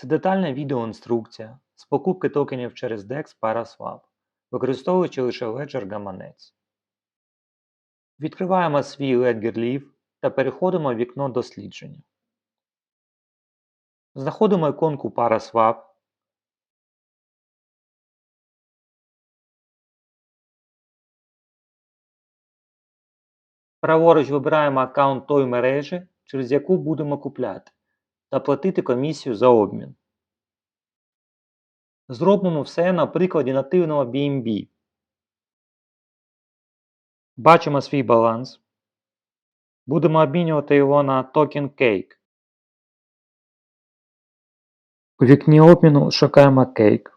Це детальна відеоінструкція з покупки токенів через DEX Paraswap, використовуючи лише Ledger гаманець. Відкриваємо свій Ledger Live та переходимо в вікно дослідження. Знаходимо іконку Paraswap. Праворуч вибираємо аккаунт тої мережі, через яку будемо купляти, та платити комісію за обмін. Зробимо все на прикладі нативного BNB. Бачимо свій баланс. Будемо обмінювати його на токен Cake. У вікні обміну шукаємо Cake.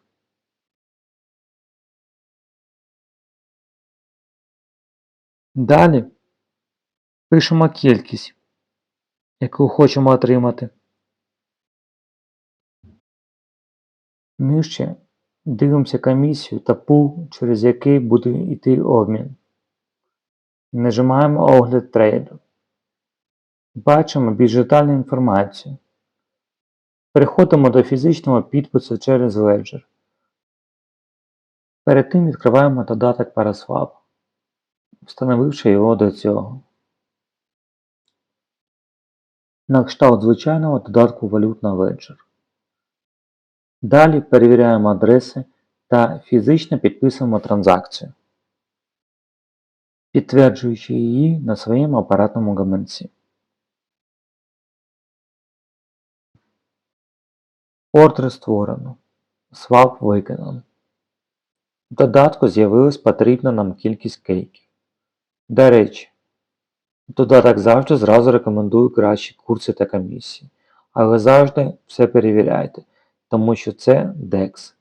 Далі пишемо кількість, яку хочемо отримати. Нижче дивимося комісію та пул, через який буде йти обмін. Нажимаємо огляд трейду. Бачимо більш детальну інформацію. Переходимо до фізичного підпису через Ledger. Перед тим відкриваємо додаток Paraswap, встановивши його до цього. На кшталт звичайного додатку валют на Ledger. Далі перевіряємо адреси та фізично підписуємо транзакцію, підтверджуючи її на своєму апаратному гаманці. Ордер створено. Свап виконано. В додатку з'явилась потрібна нам кількість кейків. До речі, додаток завжди зразу рекомендує кращі курси та комісії, але завжди все перевіряйте, тому що це DEX.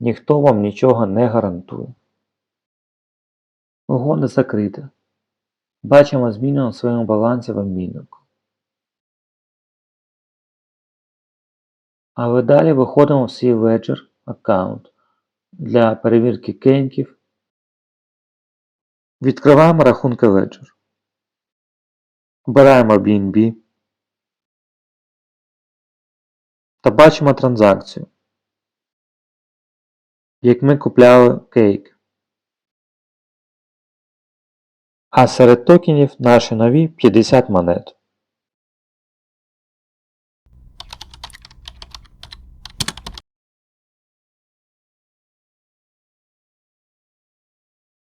Ніхто вам нічого не гарантує. Угода закрита. Бачимо зміну на своєму балансі в обміннику. Але далі виходимо в свій Ledger аккаунт для перевірки кеньків. Відкриваємо рахунки Ledger. Обираємо BNB та бачимо транзакцію, як ми купляли кейк. А серед токенів наші нові 50 монет.